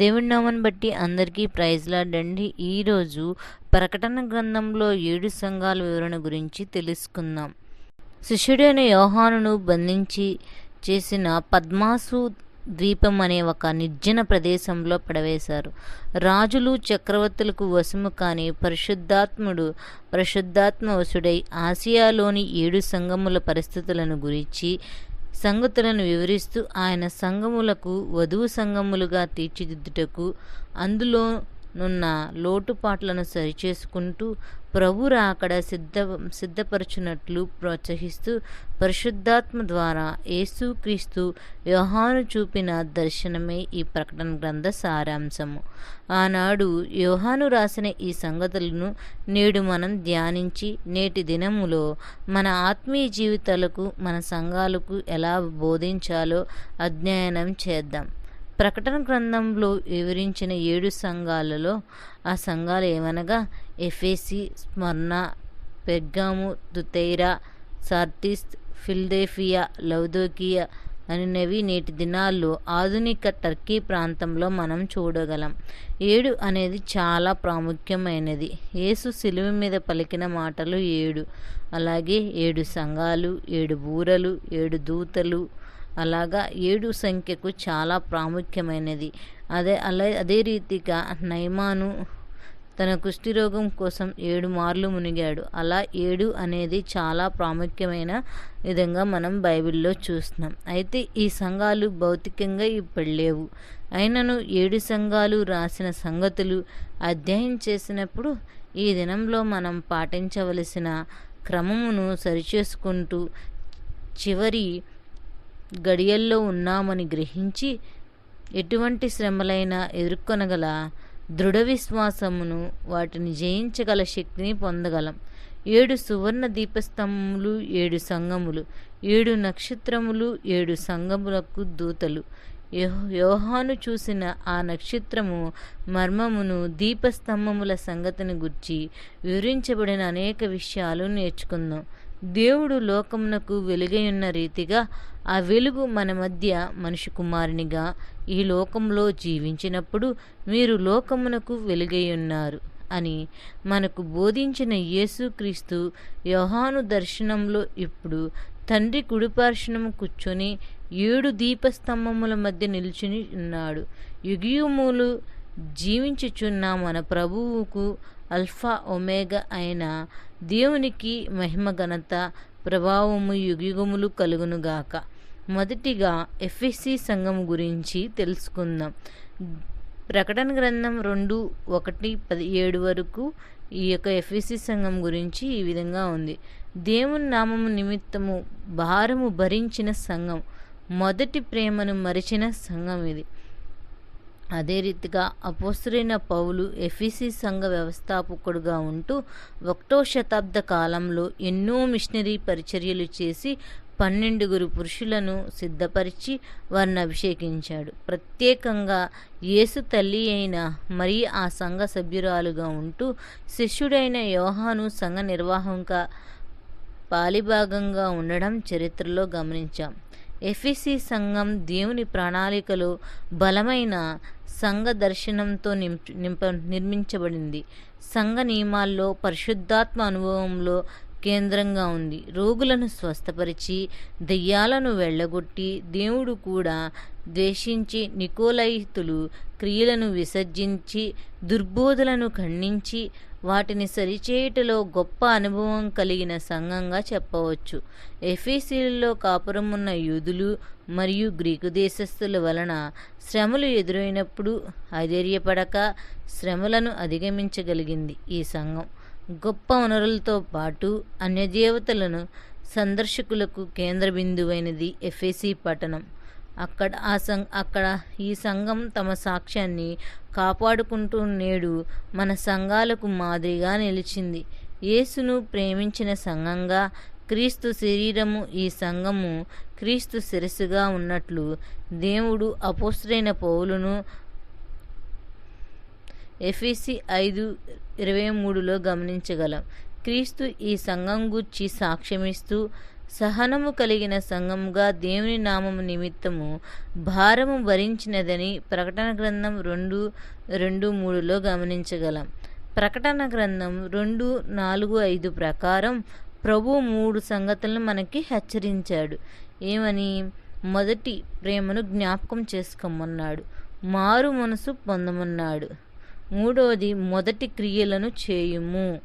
దేవుని నామని బట్టి అందరికీ ప్రైజ్లాడండి ఈరోజు ప్రకటన గ్రంథంలో ఏడు సంఘాల వివరణ గురించి తెలుసుకుందాం. శిష్యుడైన యోహానును బంధించి చేసిన పద్మాసు ద్వీపం అనే ఒక నిర్జన ప్రదేశంలో పడవేశారు. రాజులు చక్రవర్తులకు వశము కాని పరిశుద్ధాత్ముడు పరిశుద్ధాత్మ వశుడై ఆసియాలోని ఏడు సంఘముల పరిస్థితులను గురించి సంగతులను వివరిస్తూ ఆయన సంఘములకు వధువు సంఘములుగా తీర్చిదిద్దుటకు అందులో నున్న లోటుపాట్లను సరిచేసుకుంటూ ప్రభు రాకడ సిద్ధ సిద్ధపరచునట్లు ప్రోత్సహిస్తూ పరిశుద్ధాత్మ ద్వారా యేసుక్రీస్తు యోహాను చూపిన దర్శనమే ఈ ప్రకటన గ్రంథ సారాంశము. ఆనాడు యోహాను రాసిన ఈ సంగతులను నేడు మనం ధ్యానించి నేటి దినములో మన ఆత్మీయ జీవితాలకు మన సంఘాలకు ఎలా బోధించాలో అధ్యయనం చేద్దాం. ప్రకటన గ్రంథంలో వివరించిన ఏడు సంఘాలలో ఆ సంఘాలు ఏమనగా ఎఫేసి స్మర్ణ పెర్గాము దుతైరా సార్టిస్ ఫిల్దేఫియా లౌదోకియా అనేవి నేటి దినాల్లో ఆధునిక టర్కీ ప్రాంతంలో మనం చూడగలం. ఏడు అనేది చాలా ప్రాముఖ్యమైనది. యేసు సిలువ మీద పలికిన మాటలు ఏడు. అలాగే ఏడు సంఘాలు ఏడు బూరలు ఏడు దూతలు అలాగా ఏడు సంఖ్యకు చాలా ప్రాముఖ్యమైనది. అదే అలా అదే రీతిగా నైమాను తన కుష్ఠిరోగం కోసం ఏడు మార్లు మునిగాడు. అలా ఏడు అనేది చాలా ప్రాముఖ్యమైన విధంగా మనం బైబిల్లో చూస్తున్నాం. అయితే ఈ సంఘాలు భౌతికంగా ఇప్పుడు లేవు. అయినను ఏడు సంఘాలు రాసిన సంగతులు అధ్యయనం చేసినప్పుడు ఈ దినంలో మనం పాటించవలసిన క్రమమును సరిచేసుకుంటూ చివరి గడియల్లో ఉన్నామని గ్రహించి ఎటువంటి శ్రమలైనా ఎదుర్కొనగల దృఢ విశ్వాసమును వాటిని జయించగల శక్తిని పొందగలం. ఏడు సువర్ణ దీపస్తంభములు ఏడు సంగములు ఏడు నక్షత్రములు ఏడు సంగములకు దూతలు. యోహాను చూసిన ఆ నక్షత్రము మర్మమును దీపస్తంభముల సంగతిని గుర్చి వివరించబడిన అనేక విషయాలు నేర్చుకుందాం. దేవుడు లోకమునకు వెలుగైన రీతిగా ఆ వెలుగు మన మధ్య మనిషి కుమారునిగా ఈ లోకంలో జీవించినప్పుడు మీరు లోకమునకు వెలుగైయున్నారు అని మనకు బోధించిన యేసుక్రీస్తు యోహాను దర్శనంలో ఇప్పుడు తండ్రి కుడిపార్శ్వనము కూర్చొని ఏడు దీపస్తంభముల మధ్య నిల్చుని ఉన్నాడు. యుగియుములు జీవించుచున్న మన ప్రభువుకు అల్ఫా ఒమేగా అయిన దేవునికి మహిమ ఘనత ప్రభావము యుగయుగములు కలుగునుగాక మొదటిగా ఎఫ్ఎస్సి సంఘం గురించి తెలుసుకుందాం. ప్రకటన గ్రంథం రెండు ఒకటి పది ఏడు వరకు ఈ యొక్క ఎఫ్ఎస్సి సంఘం గురించి ఈ విధంగా ఉంది. దేవుని నామము నిమిత్తము భారము భరించిన సంఘం మొదటి ప్రేమను మరిచిన సంఘం ఇది. అదే రీతిగా అపోసరైన పౌలు ఎఫీసీ సంఘ వ్యవస్థాపకుడుగా ఉంటూ ఒకటో శతాబ్ద కాలంలో ఎన్నో మిషనరీ పరిచర్యలు చేసి పన్నెండుగురు పురుషులను సిద్ధపరిచి వారిని అభిషేకించాడు. ప్రత్యేకంగా యేసు తల్లి అయిన మరి ఆ సంఘ సభ్యురాలుగా ఉంటూ శిష్యుడైన యోహాను సంఘ నిర్వాహంగా పాలిభాగంగా ఉండడం చరిత్రలో గమనించాం. ఎఫిసి సంఘం దేవుని ప్రణాళికలు బలమైన సంఘ దర్శనంతో నింప నిర్మించబడింది. సంఘ నియమాల్లో పరిశుద్ధాత్మ అనుభవంలో కేంద్రంగా ఉంది. రోగులను స్వస్థపరిచి దెయ్యాలను వెళ్ళగొట్టి దేవుడు కూడా ద్వేషించి నికోలైతులు క్రియలను విసర్జించి దుర్బోధలను ఖండించి వాటిని సరిచేయుటలో గొప్ప అనుభవం కలిగిన సంఘంగా చెప్పవచ్చు. ఎఫీసీలలో కాపురం ఉన్న యూదులు మరియు గ్రీకు దేశస్థుల వలన శ్రమలు ఎదురైనప్పుడు అధైర్యపడక శ్రమలను అధిగమించగలిగింది ఈ సంఘం. గొప్ప వనరులతో పాటు అన్యదేవతలను సందర్శకులకు కేంద్ర బిందువైనది ఎఫ్ఎసి పట్టణం. అక్కడ ఆ సం అక్కడ ఈ సంఘం తమ సాక్ష్యాన్ని కాపాడుకుంటూ నేడు మన సంఘాలకు మాదిరిగా నిలిచింది. యేసును ప్రేమించిన సంఘంగా క్రీస్తు శరీరము ఈ సంఘము క్రీస్తు శిరస్సుగా ఉన్నట్లు దేవుడు అపోస్తుడైన పౌలును ఎఫ్ఎసి ఐదు ఇరవై మూడులో గమనించగలం. క్రీస్తు ఈ సంఘం గుర్చి సాక్ష్యమిస్తూ సహనము కలిగిన సంఘముగా దేవుని నామము నిమిత్తము భారము భరించినదని ప్రకటన గ్రంథం రెండు రెండు మూడులో గమనించగలం. ప్రకటన గ్రంథం రెండు నాలుగు ఐదు ప్రకారం ప్రభు మూడు సంగతులను మనకి హెచ్చరించాడు. ఏమని? మొదటి ప్రేమను జ్ఞాపకం చేసుకోమన్నాడు. మారు మనసు పొందమన్నాడు. మూడవది మొదటి క్రియలను చేయుము.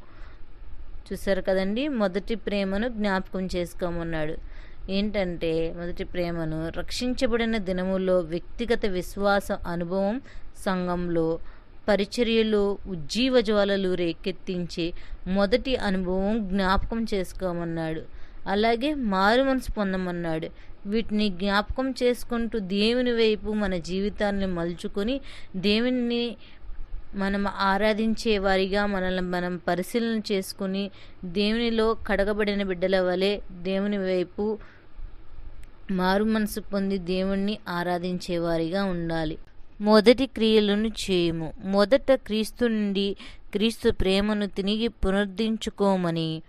చూసారు కదండి? మొదటి ప్రేమను జ్ఞాపకం చేసుకోమన్నాడు. ఏంటంటే మొదటి ప్రేమను రక్షించబడిన దినములో వ్యక్తిగత విశ్వాస అనుభవం సంఘంలో పరిచర్యలో ఉజ్జీవ జ్వాలలు రేకెత్తించే మొదటి అనుభవం జ్ఞాపకం చేసుకోమన్నాడు. అలాగే మారు మనసు పొందమన్నాడు. వీటిని జ్ఞాపకం చేసుకుంటూ దేవుని వైపు మన జీవితాన్ని మలుచుకొని దేవుని మనం ఆరాధించే వారిగా మనల్ని మనం పరిశీలన చేసుకుని దేవునిలో కడగబడిన బిడ్డల వలె దేవుని వైపు మారు మనసు పొంది దేవుణ్ణి ఆరాధించేవారిగా ఉండాలి. మొదటి క్రియలను చేయము. మొదట క్రీస్తు నుండి క్రీస్తు ప్రేమను తిరిగి పునరుద్ధరించుకోమని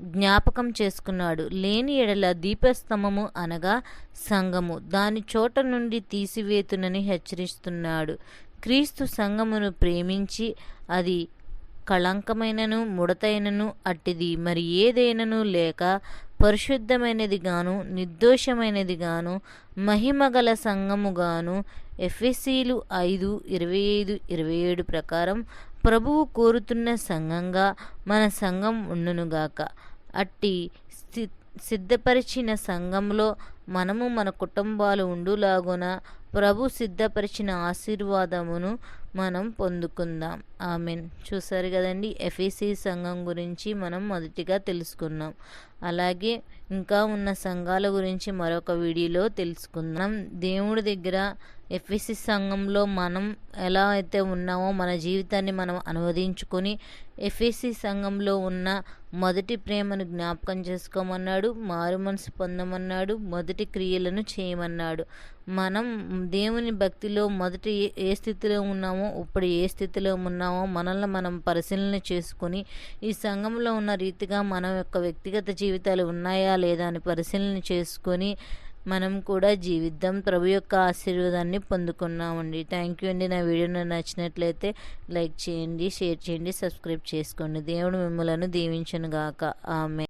జ్ఞాపకం చేసుకున్నాడు. లేని ఎడల దీపస్తంభము అనగా సంఘము. దాని చోట నుండి తీసివేతునని హెచ్చరిస్తున్నాడు. క్రీస్తు సంఘమును ప్రేమించి అది కళంకమైనను ముడతైనను అట్టిది. మరి ఏదైనను లేక పరిశుద్ధమైనది గాను నిర్దోషమైనది గాను మహిమగల సంఘముగాను ఎఫ్ఎస్సీలు ఐదు ఇరవై ఐదు ఇరవై ఏడు ప్రకారం ప్రభువు కోరుతున్న సంఘంగా మన సంఘం ఉండునుగాక. అట్టి స్థితి సిద్ధపరిచిన సంఘంలో మనము మన కుటుంబాలు ఉండులాగున ప్రభు సిద్ధపరిచిన ఆశీర్వాదమును మనం పొందుకుందాం. ఆమెన్. చూసారు కదండి ఎఫ్ఈసి సంఘం గురించి మనం మొదటిగా తెలుసుకున్నాం. అలాగే ఇంకా ఉన్న సంఘాల గురించి మరొక వీడియోలో తెలుసుకుందాం. దేవుడి దగ్గర ఎఫ్ఎస్సి సంఘంలో మనం ఎలా అయితే ఉన్నామో మన జీవితాన్ని మనం అనువదించుకొని ఎఫ్ఎస్సి సంఘంలో ఉన్న మొదటి ప్రేమను జ్ఞాపకం చేసుకోమన్నాడు మారు మనసు పొందమన్నాడు మొదటి క్రియలను చేయమన్నాడు. మనం దేవుని భక్తిలో మొదటి ఏ స్థితిలో ఉన్నామో ఇప్పుడు ఏ స్థితిలో ఉన్నామో మనల్ని మనం పరిశీలన చేసుకొని ఈ సంఘంలో ఉన్న రీతిగా మన యొక్క వ్యక్తిగత జీవితాలు ఉన్నాయా లేదా అని పరిశీలన చేసుకొని మనం కూడా జీవిద్దాం. ప్రభు యొక్క ఆశీర్వాదాన్ని పొందుకున్నామండి. థ్యాంక్ యూ అండి. నా వీడియో నచ్చినట్లయితే లైక్ చేయండి షేర్ చేయండి సబ్స్క్రైబ్ చేసుకోండి. దేవుడు మిమ్మలను దీవించను గాక ఆమె